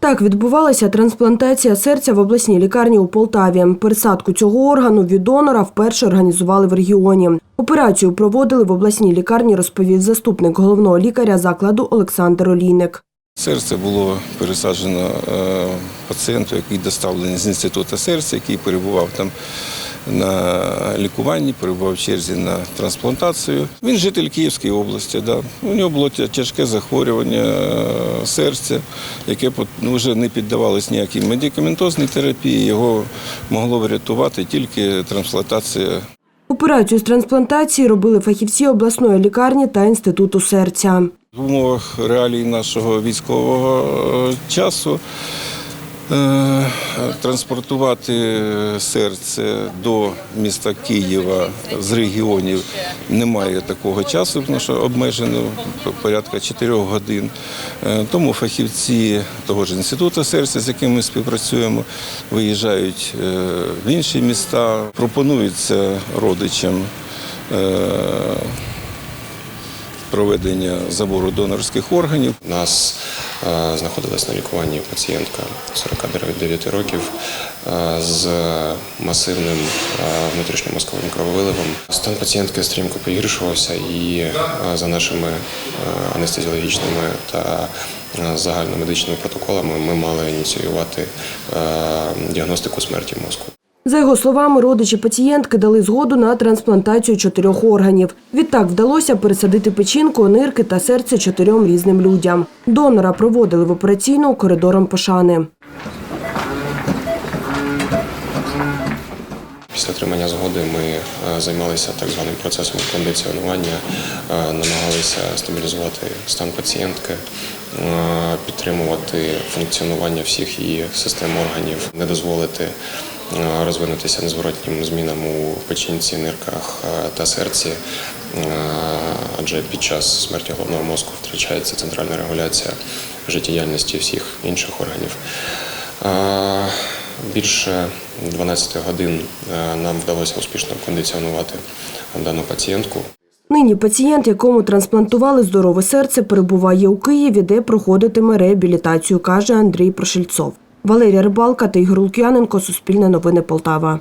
Так відбувалася трансплантація серця в обласній лікарні у Полтаві. Пересадку цього органу від донора вперше організували в регіоні. Операцію проводили в обласній лікарні, розповів заступник головного лікаря закладу Олександр Олійник. Серце було пересаджено е, пацієнту, який доставлений з інституту серця, який перебував там на лікуванні, перебував в черзі на трансплантацію. Він житель Київської області. Да. У нього було тяжке захворювання е, серця, яке ну, вже не піддавалось ніякій медикаментозній терапії. Його могло врятувати тільки трансплантація Операцію з трансплантації робили фахівці обласної лікарні та інституту серця. В умовах реалій нашого військового е, часу е, транспортувати серце до міста Києва з регіонів немає такого часу, тому що обмежено порядка 4 годин. Е, Тому фахівці того ж інституту серця, з яким ми співпрацюємо, виїжджають в інші міста, пропонуються родичам. Проведення забору донорських органів. У нас е, знаходилась на лікуванні пацієнтка 49 років е, з масивним е, внутрішньомозковим крововиливом. Стан пацієнтки стрімко погіршувався і за нашими анестезіологічними та загальномедичними протоколами ми мали ініціювати діагностику смерті мозку. За його словами, родичі пацієнтки дали згоду на трансплантацію чотирьох органів. Відтак вдалося пересадити печінку, нирки та серце чотирьом різним людям. Донора проводили в операційну коридором пошани. Після отримання згоди ми е, займалися так званим процесом кондиціонування, е, намагалися стабілізувати стан пацієнтки, е, підтримувати функціонування всіх її систем органів, не дозволити розвинутися незворотнім змінам у печінці, нирках е, та серці. Е, Адже під час смерті головного мозку втрачається центральна регуляція життєдіяльності всіх інших органів. Е, Більше 12 годин е, нам вдалося успішно кондиціонувати дану пацієнтку. Нині пацієнт, якому трансплантували здорове серце, перебуває у Києві, де проходитиме реабілітацію, каже Андрій Прошельцов. Валерія Рибалка та Ігор Лук'яненко, Суспільне новини Полтава.